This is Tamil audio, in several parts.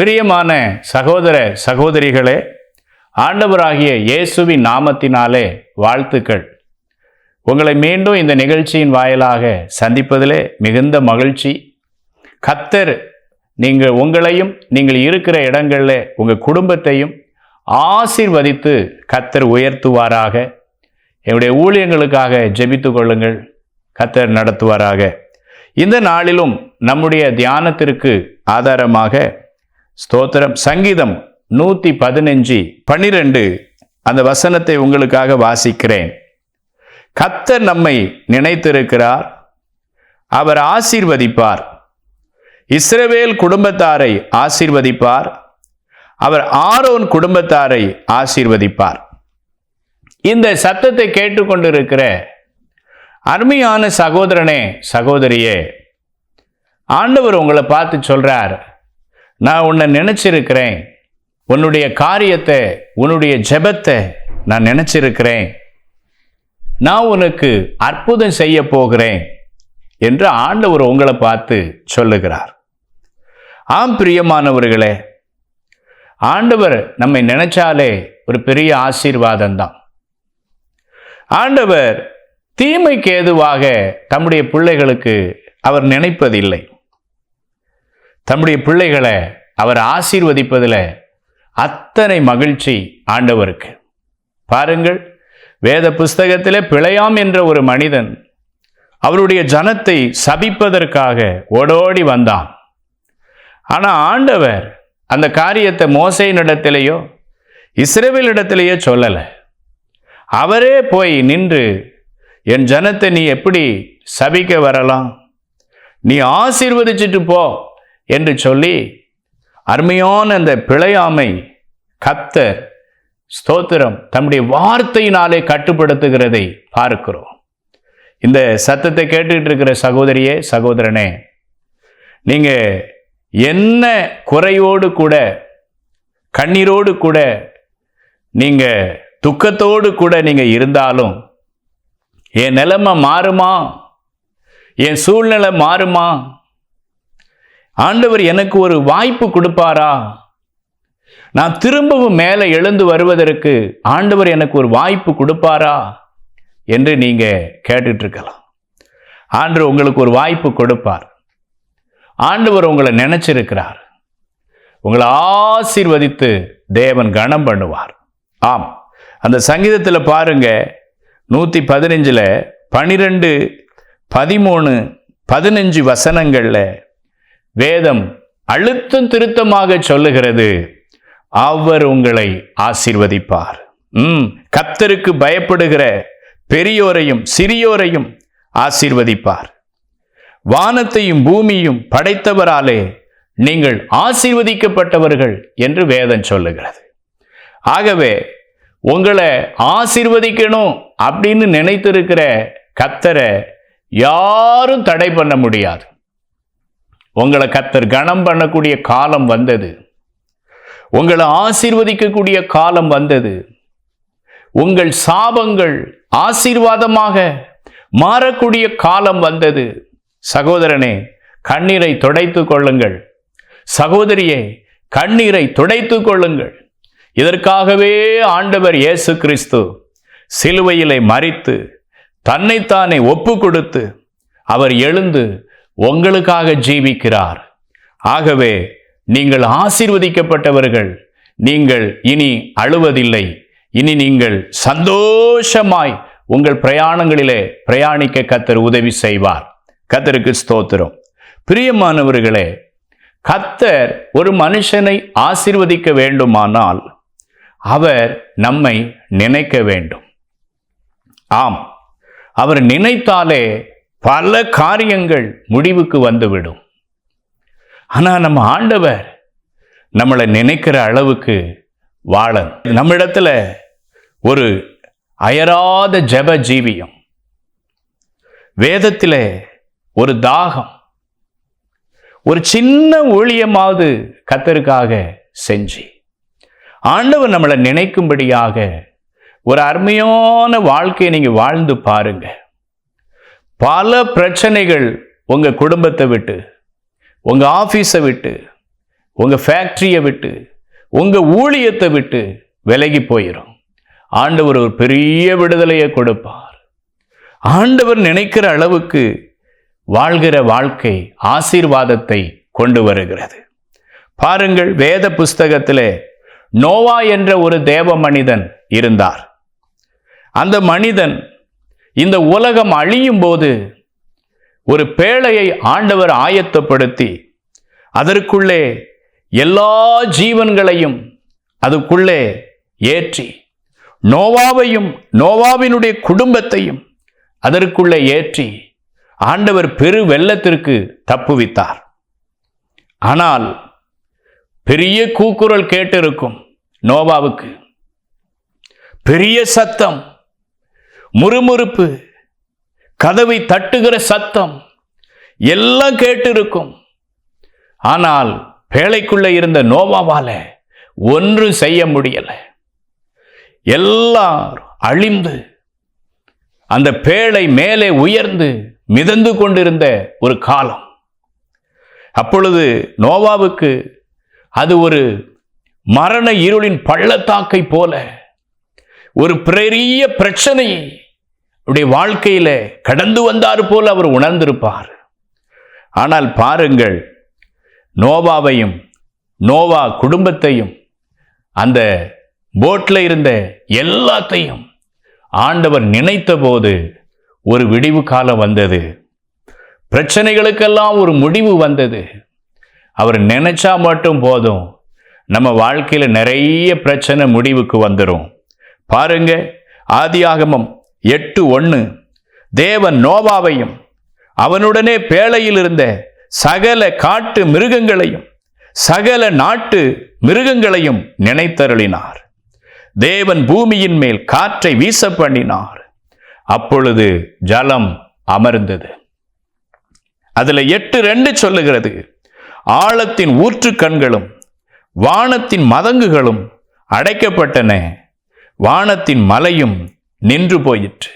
பிரியமான சகோதர சகோதரிகளே ஆண்டவராகிய இயேசுவின் நாமத்தினாலே வாழ்த்துக்கள். உங்களை மீண்டும் இந்த நிகழ்ச்சியின் வாயிலாக சந்திப்பதிலே மிகுந்த மகிழ்ச்சி. கத்தர் நீங்கள் உங்களையும் நீங்கள் இருக்கிற இடங்களில் உங்கள் குடும்பத்தையும் ஆசிர்வதித்து கத்தர் உயர்த்துவாராக. என்னுடைய ஊழியங்களுக்காக ஜெபித்து கொள்ளுங்கள். கத்தர் நடத்துவாராக. இந்த நாளிலும் நம்முடைய தியானத்திற்கு ஆதாரமாக ஸ்தோத்திரம். சங்கீதம் நூற்றி பதினஞ்சு பன்னிரெண்டு அந்த வசனத்தை உங்களுக்காக வாசிக்கிறேன். கத்தர் நம்மை நினைத்திருக்கிறார் அவர் ஆசீர்வதிப்பார். இஸ்ரவேல் குடும்பத்தாரை ஆசீர்வதிப்பார் அவர் ஆரோன் குடும்பத்தாரை ஆசீர்வதிப்பார். இந்த சத்தத்தை கேட்டுக்கொண்டிருக்கிற அருமையான சகோதரனே சகோதரியே ஆண்டவர் உங்களை பார்த்து சொல்றார் நான் உன்னை நினச்சிருக்கிறேன். உன்னுடைய காரியத்தை உன்னுடைய ஜெபத்தை நான் நினச்சிருக்கிறேன். நான் உனக்கு அற்புதம் செய்ய போகிறேன் என்று ஆண்டவர் உங்களை பார்த்து சொல்லுகிறார். ஆம் பிரியமானவர்களே ஆண்டவர் நம்மை நினைச்சாலே ஒரு பெரிய ஆசீர்வாதம் தான். ஆண்டவர் தீமைக்கு ஏதுவாக தம்முடைய பிள்ளைகளுக்கு அவர் நினைப்பதில்லை. தம்முடைய பிள்ளைகளை அவர் ஆசீர்வதிப்பதில் அத்தனை மகிழ்ச்சி ஆண்டவருக்கு. பாருங்கள் வேத புஸ்தகத்திலே பிழையாம் என்ற ஒரு மனிதன் அவருடைய ஜனத்தை சபிப்பதற்காக ஓடோடி வந்தான். ஆனால் ஆண்டவர் அந்த காரியத்தை மோசையினிடத்திலேயோ இஸ்ரேவேலிடத்திலேயோ சொல்லலை. அவரே போய் நின்று என் ஜனத்தை நீ எப்படி சபிக்க வரலாம்? நீ ஆசீர்வதிச்சிட்டு போ என்று சொல்லி அருமையான அந்த பிழையாமை கத்தர் ஸ்தோத்திரம் தம்முடைய வார்த்தையினாலே கட்டுப்படுத்துகிறதை பார்க்கிறோம். இந்த சத்தத்தை கேட்டுக்கிட்டு இருக்கிற சகோதரியே சகோதரனே நீங்கள் என்ன குறையோடு கூட கண்ணீரோடு கூட நீங்கள் துக்கத்தோடு கூட நீங்கள் இருந்தாலும் என் நிலைமை மாறுமா? என் சூழ்நிலை மாறுமா? ஆண்டவர் எனக்கு ஒரு வாய்ப்பு கொடுப்பாரா? நான் திரும்பவும் மேலே எழுந்து வருவதற்கு ஆண்டவர் எனக்கு ஒரு வாய்ப்பு கொடுப்பாரா? என்று நீங்கள் கேட்டுட்ருக்கலாம். ஆண்டவர் உங்களுக்கு ஒரு வாய்ப்பு கொடுப்பார். ஆண்டவர் உங்களை நினச்சிருக்கிறார். உங்களை ஆசீர்வதித்து தேவன் கணம் பண்ணுவார். ஆம். அந்த சங்கீதத்தில் பாருங்க நூற்றி பதினஞ்சில் பனிரெண்டு பதிமூணு பதினஞ்சு வசனங்களில் வேதம் அழுத்தம் திருத்தமாக சொல்லுகிறது. அவர் உங்களை ஆசீர்வதிப்பார். ம் கத்தருக்கு பயப்படுகிற பெரியோரையும் சிறியோரையும் ஆசீர்வதிப்பார். வானத்தையும் பூமியும் படைத்தவராலே நீங்கள் ஆசீர்வதிக்கப்பட்டவர்கள் என்று வேதம் சொல்லுகிறது. ஆகவே உங்களை ஆசீர்வதிக்கணும் அப்படின்னு நினைத்திருக்கிற கத்தரை யாரும் தடை பண்ண முடியாது. உங்களை கத்தர் கணம் பண்ணக்கூடிய காலம் வந்தது. உங்களை ஆசீர்வதிக்கக்கூடிய காலம் வந்தது. உங்கள் சாபங்கள் ஆசீர்வாதமாக மாறக்கூடிய காலம் வந்தது. சகோதரனே கண்ணீரை துடைத்து கொள்ளுங்கள். சகோதரியே கண்ணீரை துடைத்து கொள்ளுங்கள். இதற்காகவே ஆண்டவர் இயேசு கிறிஸ்து சிலுவையிலே மறித்து தன்னைத்தானே ஒப்பு கொடுத்து அவர் எழுந்து உங்களுக்காக ஜீவிக்கிறார். ஆகவே நீங்கள் ஆசீர்வதிக்கப்பட்டவர்கள். நீங்கள் இனி அழுவதில்லை. இனி நீங்கள் சந்தோஷமாய் உங்கள் பிரயாணங்களிலே பிரயாணிக்க கத்தர் உதவி செய்வார். கத்தருக்கு ஸ்தோத்திரம். பிரியமானவர்களே கத்தர் ஒரு மனுஷனை ஆசிர்வதிக்க வேண்டுமானால் அவர் நம்மை நினைக்க வேண்டும். ஆம். அவர் நினைத்தாலே பல காரியங்கள் முடிவுக்கு வந்துவிடும். ஆனால் நம்ம ஆண்டவர் நம்மளை நினைக்கிற அளவுக்கு வாழன் நம்மிடத்துல ஒரு அயராத ஜப ஜீவியம். வேதத்தில் ஒரு தாகம். ஒரு சின்ன ஊழியமாவது கத்தருக்காக செஞ்சு. ஆண்டவர் நம்மளை நினைக்கும்படியாக ஒரு அருமையான வாழ்க்கையை நீங்கள் வாழ்ந்து பாருங்க. பல பிரச்சனைகள் உங்கள் குடும்பத்தை விட்டு உங்கள் ஆஃபீஸை விட்டு உங்கள் ஃபேக்ட்ரியை விட்டு உங்கள் ஊழியத்தை விட்டு விலகி போயிடும் ஆண்டவர் ஒரு பெரிய விடுதலையை கொடுப்பார். ஆண்டவர் நினைக்கிற அளவுக்கு வாழ்கிற வாழ்க்கை ஆசீர்வாதத்தை கொண்டு வருகிறது. பாருங்கள் வேத புஸ்தகத்திலே நோவா என்ற ஒரு தேவ மனிதன் இருந்தார். அந்த மனிதன் இந்த உலகம் அழியும் போது ஒரு பேழையை ஆண்டவர் ஆயத்தப்படுத்தி அதற்குள்ளே எல்லா ஜீவன்களையும் அதுக்குள்ளே ஏற்றி நோவாவையும் நோவாவினுடைய குடும்பத்தையும் அதற்குள்ளே ஏற்றி ஆண்டவர் பெரு வெள்ளத்திற்கு தப்புவித்தார். ஆனால் பெரிய கூக்குரல் கேட்டிருக்கும் நோவாவுக்கு பெரிய சத்தம் முறுமுறுப்பு கதவை தட்டுகிற சத்தம் எல்லாம் கேட்டிருக்கும். ஆனால் பேழைக்குள்ளே இருந்த நோவாவால் ஒன்றும் செய்ய முடியலை. எல்லாம் அழிந்து அந்த பேழை மேலே உயர்ந்து மிதந்து கொண்டிருந்த ஒரு காலம். அப்பொழுது நோவாவுக்கு அது ஒரு மரண இருளின் பள்ளத்தாக்கை போல ஒரு பெரிய பிரச்சனையை அவருடைய வாழ்க்கையில் கடந்து வந்தார் போல் அவர் உணர்ந்திருப்பார். ஆனால் பாருங்கள் நோவாவையும் நோவா குடும்பத்தையும் அந்த போட்டில் இருந்த எல்லாத்தையும் ஆண்டவர் நினைத்த போது ஒரு விடிவு காலம் வந்தது. பிரச்சனைகளுக்கெல்லாம் ஒரு முடிவு வந்தது. அவர் நினைச்சா மட்டும் போதும். நம்ம வாழ்க்கையில் நிறைய பிரச்சனை முடிவுக்கு வந்துடும் பாருங்க ஆதியாகமம் எட்டு ஒன்று தேவன் நோவாவையும் அவனுடனே பேழையில் இருந்த சகல காட்டு மிருகங்களையும் சகல நாட்டு மிருகங்களையும் நினைத்தருளினார். தேவன் பூமியின் மேல் காற்றை வீச பண்ணினார் அப்பொழுது ஜலம் அமர்ந்தது. அதுல எட்டு ரெண்டு சொல்லுகிறது. ஆழத்தின் ஊற்று கண்களும் வானத்தின் மதங்குகளும் அடைக்கப்பட்டன. வானத்தின் மலையும் நின்று போயிற்று.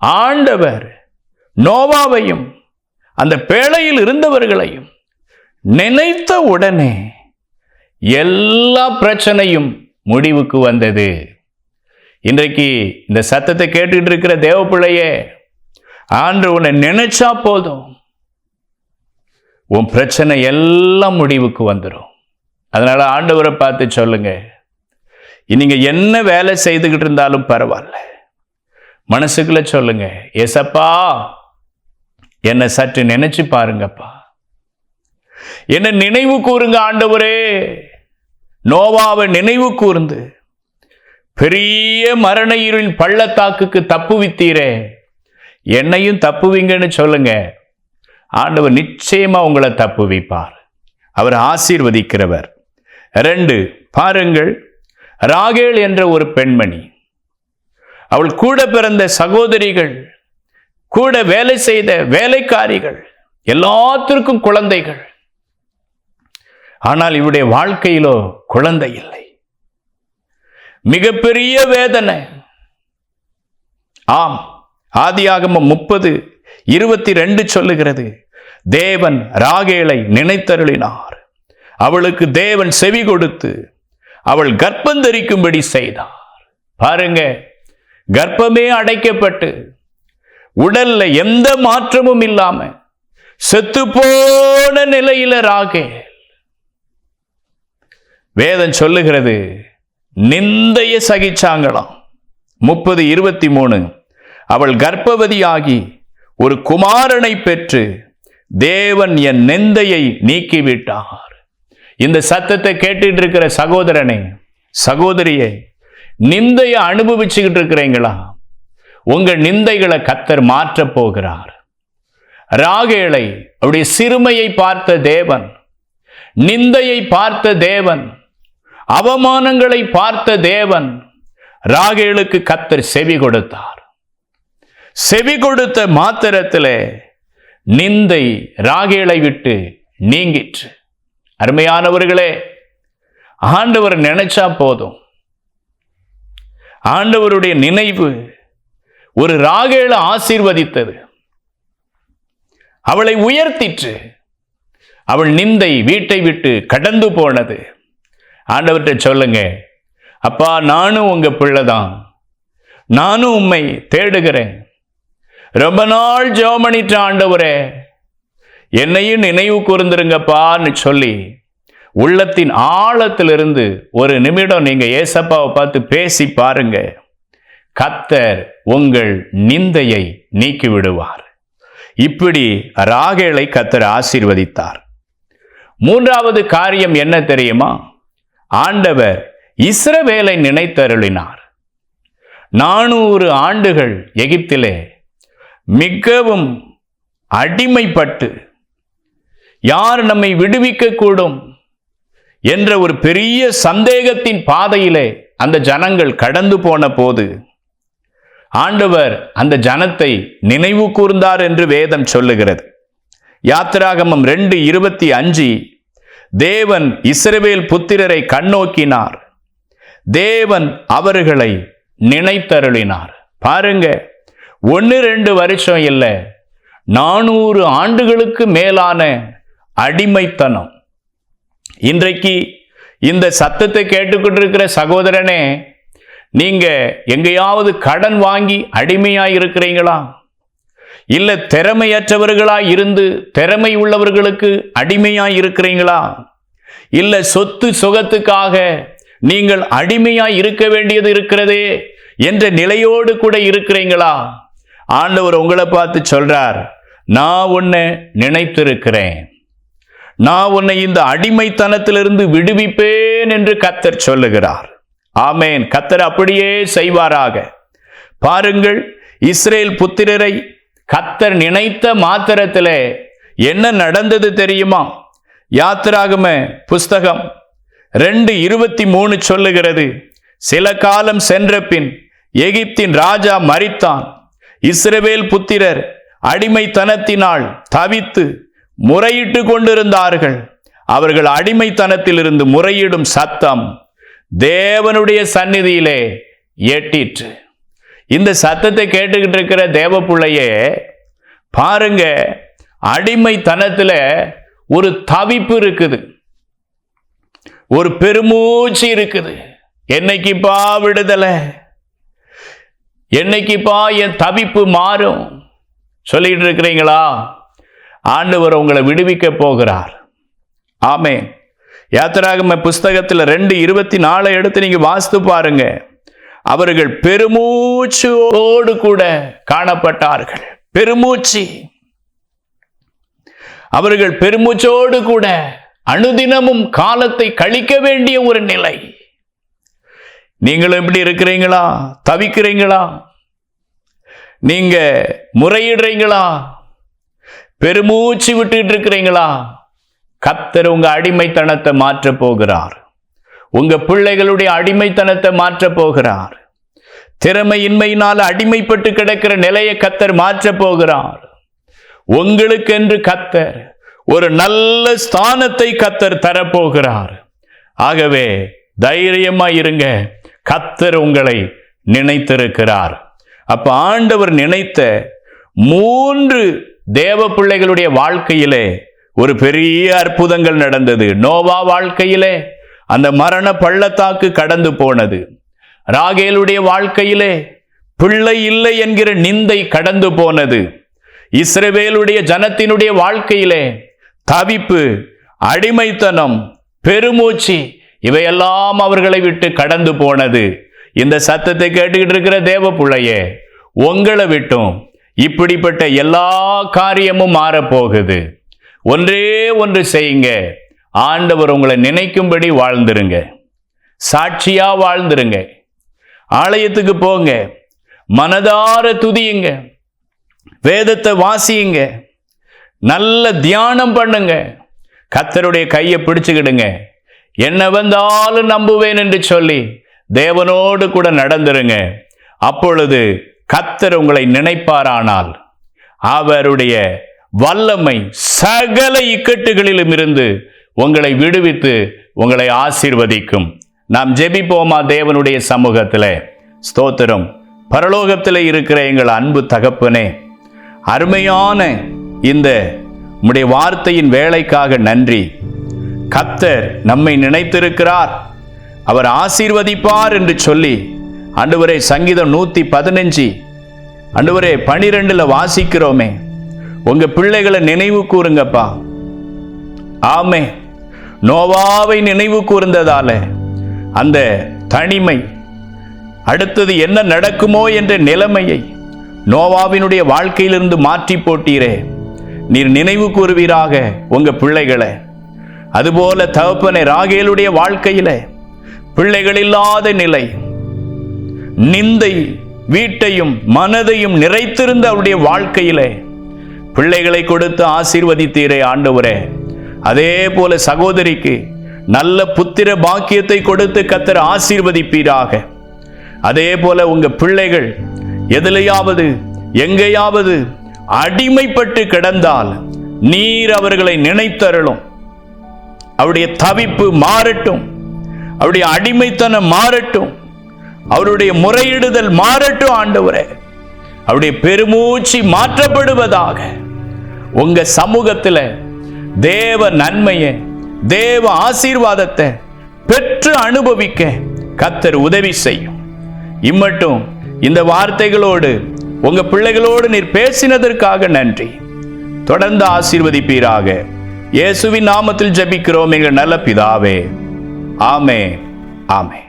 ஆண்டவர் நோவாவையும் அந்த பேழையில் இருந்தவர்களையும் நினைத்த உடனே எல்லா பிரச்சனையும் முடிவுக்கு வந்தது. இன்றைக்கு இந்த சத்தத்தை கேட்டுட்டு இருக்கிற தேவ பிள்ளையே ஆண்டு உன்னை நினைச்சா போதும். உன் பிரச்சனை எல்லாம் முடிவுக்கு வந்துடும் அதனால் ஆண்டவரை பார்த்து சொல்லுங்கள் நீங்கள் என்ன வேலை செய்துக்கிட்டு இருந்தாலும் பரவாயில்ல. மனசுக்குள்ள சொல்லுங்க எசப்பா என்னை சற்று நினைச்சு பாருங்கப்பா. என்ன நினைவு கூறுங்க ஆண்டவரே. நோவாவை நினைவு கூர்ந்து பெரிய மரண இருளின் பள்ளத்தாக்குக்கு தப்புவித்தீரே. என்னையும் தப்புவீங்கன்னு சொல்லுங்க. ஆண்டவர் நிச்சயமா உங்களை தப்புவிப்பார். அவர் ஆசீர்வதிக்கிறவர். ரெண்டு பாருங்கள் ராகேல் என்ற ஒரு பெண்மணி. அவள் கூட பிறந்த சகோதரிகள் கூட வேலை செய்த வேலைக்காரிகள் எல்லாத்திற்கும் குழந்தைகள். ஆனால் இவருடைய வாழ்க்கையிலோ குழந்தை இல்லை. மிகப்பெரிய வேதனை. ஆம் ஆதியாகமம் முப்பது இருபத்தி ரெண்டு சொல்லுகிறது தேவன் ராகேலை நினைத்தருளினார். அவளுக்கு தேவன் செவி கொடுத்து அவள் கர்ப்பந்தரிக்கும்படி செய்தார். பாருங்க கர்ப்பமே அடைக்கப்பட்டு உடல்ல எந்த மாற்றமும் இல்லாம செத்து போன நிலையில ராகே வேதம் சொல்லுகிறது நிந்தைய சகிச்சாங்களாம். முப்பது இருபத்தி மூணு அவள் கர்ப்பவதியாகி ஒரு குமாரனை பெற்று தேவன் என் நிந்தையை நீக்கிவிட்டார். இந்த சத்தத்தை கேட்டுட்டு இருக்கிற சகோதரனே சகோதரியே நிந்தையை அனுபவிச்சுக்கிட்டு இருக்கிறீங்களா? உங்கள் நிந்தைகளை கத்தர் மாற்றப் போகிறார். ராகேளை அவருடைய சிறுமையை பார்த்த தேவன் நிந்தையை பார்த்த தேவன் அவமானங்களை பார்த்த தேவன் ராகேலுக்கு கத்தர் செவி கொடுத்தார். செவி கொடுத்த மாத்திரத்தில் நிந்தை ராகேலை விட்டு நீங்கிற்று. அருமையானவர்களே ஆண்டவர் நினைச்சா போதும். ஆண்டவருடைய நினைவு ஒரு ராகேல ஆசீர்வதித்தது. அவளை உயர்த்திற்று. அவள் நிந்தை வீட்டை விட்டு கடந்து போனது. ஆண்டவர்கிட்ட சொல்லுங்க அப்பா நானும் உங்க பிள்ளைதான். நானும் உம்மை தேடுகிறேன். ரொம்ப நாள் ஜெபம் ஆண்டவரே என்னையும் நினைவு கூர்ந்துருங்கப்பான்னு சொல்லி உள்ளத்தின் ஆழத்திலிருந்து ஒரு நிமிடம் நீங்கள் ஏசப்பாவை பார்த்து பேசி பாருங்க. கத்தர் உங்கள் நிந்தையை நீக்கி விடுவார் இப்படி ராகேலை கத்தர் ஆசீர்வதித்தார். மூன்றாவது காரியம் என்ன தெரியுமா? ஆண்டவர் இஸ்ரவேலை நினைத்தருளினார். நானூறு ஆண்டுகள் எகிப்திலே மிகவும் அடிமைப்பட்டு யார் நம்மை விடுவிக்க கூடும் என்ற ஒரு பெரிய சந்தேகத்தின் பாதையிலே அந்த ஜனங்கள் கடந்து போன போது ஆண்டவர் அந்த ஜனத்தை நினைவு கூர்ந்தார் என்று வேதம் சொல்லுகிறது. யாத்திராகமம் ரெண்டு இருபத்தி அஞ்சு தேவன் இஸ்ரவேல் புத்திரரை கண்ணோக்கினார். தேவன் அவர்களை நினைத்தருளினார். பாருங்க ஒன்று ரெண்டு வருஷம் இல்லை நானூறு ஆண்டுகளுக்கு மேலான அடிமைத்தனம். இன்றைக்கு இந்த சத்தத்தை கேட்டுக்கொண்டிருக்கிற சகோதரனே நீங்கள் எங்கேயாவது கடன் வாங்கி அடிமையாக இருக்கிறீங்களா? இல்லை திறமையற்றவர்களாக இருந்து திறமை உள்ளவர்களுக்கு அடிமையாக இருக்கிறீங்களா? இல்லை சொத்து சுகத்துக்காக நீங்கள் அடிமையாக இருக்க வேண்டியது இருக்கிறதே என்ற நிலையோடு கூட இருக்கிறீங்களா? ஆண்டவர் உங்களை பார்த்து சொல்றார் நான் ஒன்று நினைத்திருக்கிறேன். நான் உன்னை இந்த அடிமைத்தனத்திலிருந்து விடுவிப்பேன் என்று கத்தர் சொல்லுகிறார். ஆமேன். கத்தர் அப்படியே செய்வாராக. பாருங்கள் இஸ்ரேல் புத்திரரை கத்தர் நினைத்த மாத்திரத்திலே என்ன நடந்தது தெரியுமா? யாத்திராகம புஸ்தகம் ரெண்டு இருபத்தி மூணு சொல்லுகிறது. சில காலம் சென்ற பின் எகிப்தின் ராஜா மறித்தான் இஸ்ரவேல் புத்திரர் அடிமைத்தனத்தினால் தவித்து முறையிட்டு கொண்டிருந்தார்கள். அவர்கள் அடிமைத்தனத்திலிருந்து முறையிடும் சத்தம் தேவனுடைய சந்நிதியிலே எட்டிற்று. இந்த சத்தத்தை கேட்டுக்கிட்டு இருக்கிற தேவ பிள்ளையே பாருங்க அடிமைத்தனத்தில் ஒரு தவிப்பு இருக்குது. ஒரு பெருமூச்சு இருக்குது. என்னைக்குப்பா விடுதலை? என்னைக்குப்பா என் தவிப்பு மாறும்? சொல்லிட்டு இருக்கிறீங்களா? ஆண்டவர் உங்களை விடுவிக்க போகிறார். ஆமே யாத்திராகம புஸ்தகத்தில் ரெண்டு இருபத்தி நாலு எடுத்து நீங்கள் வாசித்து பாருங்க. அவர்கள் பெருமூச்சோடு கூட காணப்பட்டார்கள். பெருமூச்சு. அவர்கள் பெருமூச்சோடு கூட அனுதினமும் காலத்தை கழிக்க வேண்டிய ஒரு நிலை. நீங்களும் எப்படி இருக்கிறீங்களா? தவிக்கிறீங்களா? நீங்க முறையிடுறீங்களா? பெருமூச்சு விட்டுட்டு இருக்கிறீங்களா? கத்தர் உங்க அடிமைத்தனத்தை மாற்ற போகிறார். உங்க பிள்ளைகளுடைய அடிமைத்தனத்தை மாற்ற போகிறார். திறமையின்மையினால் அடிமைப்பட்டு கிடக்கிற நிலையை கத்தர் மாற்ற போகிறார். உங்களுக்கென்று கத்தர் ஒரு நல்ல ஸ்தானத்தை கத்தர் தரப்போகிறார். ஆகவே தைரியமா இருங்க. கத்தர் உங்களை நினைத்திருக்கிறார். அப்ப ஆண்டவர் நினைத்த மூன்று தேவ பிள்ளைகளுடைய வாழ்க்கையிலே ஒரு பெரிய அற்புதங்கள் நடந்தது. நோவா வாழ்க்கையிலே அந்த மரண பள்ளத்தாக்கு கடந்து போனது. ராகேலுடைய வாழ்க்கையிலே பிள்ளை இல்லை என்கிற நிந்தை கடந்து போனது. இஸ்ரவேலுடைய ஜனத்தினுடைய வாழ்க்கையிலே தவிப்பு அடிமைத்தனம் பெருமூச்சு இவையெல்லாம் அவர்களை விட்டு கடந்து போனது. இந்த சத்தத்தை கேட்டுக்கிட்டு இருக்கிற தேவ பிள்ளையே உங்களை விட்டும் இப்படிப்பட்ட எல்லா காரியமும் மாறப்போகுது. ஒன்றே ஒன்று செய்யுங்க. ஆண்டவர் உங்களை நினைக்கும்படி வாழ்ந்துருங்க. சாட்சியாக வாழ்ந்துருங்க. ஆலயத்துக்கு போங்க. மனதார துதியுங்க. வேதத்தை வாசியுங்க. நல்ல தியானம் பண்ணுங்க. கத்தருடைய கையை பிடிச்சுக்கிடுங்க. என்ன வந்தாலும் நம்புவேன் என்று சொல்லி தேவனோடு கூட நடந்துருங்க. அப்பொழுது கத்தர் உங்களை நினைப்பாரானால் அவருடைய வல்லமை சகல இக்கட்டுகளிலும் இருந்து உங்களை விடுவித்து உங்களை ஆசீர்வதிக்கும். நாம் ஜெபிப்போமா தேவனுடைய சமூகத்தில்? ஸ்தோத்திரம். பரலோகத்தில் இருக்கிற எங்கள் அன்பு தகப்பனே அருமையான இந்த உம்முடைய வார்த்தையின் வேலைக்காக நன்றி. கத்தர் நம்மை நினைத்திருக்கிறார். அவர் ஆசீர்வதிப்பார் என்று சொல்லி ஆண்டவரே சங்கீதம் நூற்றி பதினஞ்சு. ஆண்டவரே பனிரெண்டில் வாசிக்கிறோமே. உங்கள் பிள்ளைகளை நினைவு கூறுங்கப்பா. ஆமே. நோவாவை நினைவு கூர்ந்ததால அந்த தனிமை அடுத்தது என்ன நடக்குமோ என்ற நிலைமையை நோவாவினுடைய வாழ்க்கையிலிருந்து மாற்றி போட்டீரே. நீர் நினைவு கூறுவீராக உங்கள் பிள்ளைகளை. அதுபோல தகப்பனை ராகேலுடைய வாழ்க்கையில் பிள்ளைகள் இல்லாத நிலை நிந்தை வீட்டையும் மனதையும் நிறைத்திருந்த அவருடைய வாழ்க்கையிலே பிள்ளைகளை கொடுத்து ஆசீர்வதித்தீரே ஆண்டவரே. அதே போல சகோதரிக்கு நல்ல புத்திர பாக்கியத்தை கொடுத்து கத்தர் ஆசீர்வதிப்பீராக. அதே போல உங்க பிள்ளைகள் எதிலையாவது எங்கேயாவது அடிமைப்பட்டு கிடந்தால் நீர் அவர்களை நினைத்தருளும். அவருடைய தவிப்பு மாறட்டும். அவருடைய அடிமைத்தனம் மாறட்டும். அவருடைய முறையிடுதல் மாறட்டும் ஆண்டவரே. அவருடைய பெருமூச்சு மாற்றப்படுவதாக உங்க சமூகத்தில் தேவ நன்மையை தேவ ஆசீர்வாதத்தை பெற்று அனுபவிக்க கத்தர் உதவி செய்யும். இம்மட்டும் இந்த வார்த்தைகளோடு உங்க பிள்ளைகளோடு நீர் பேசினதற்காக நன்றி. தொடர்ந்து ஆசீர்வதிப்பீராக. இயேசுவின் நாமத்தில் ஜெபிக்கிறோம் எங்கள் நல்ல பிதாவே. ஆமே ஆமே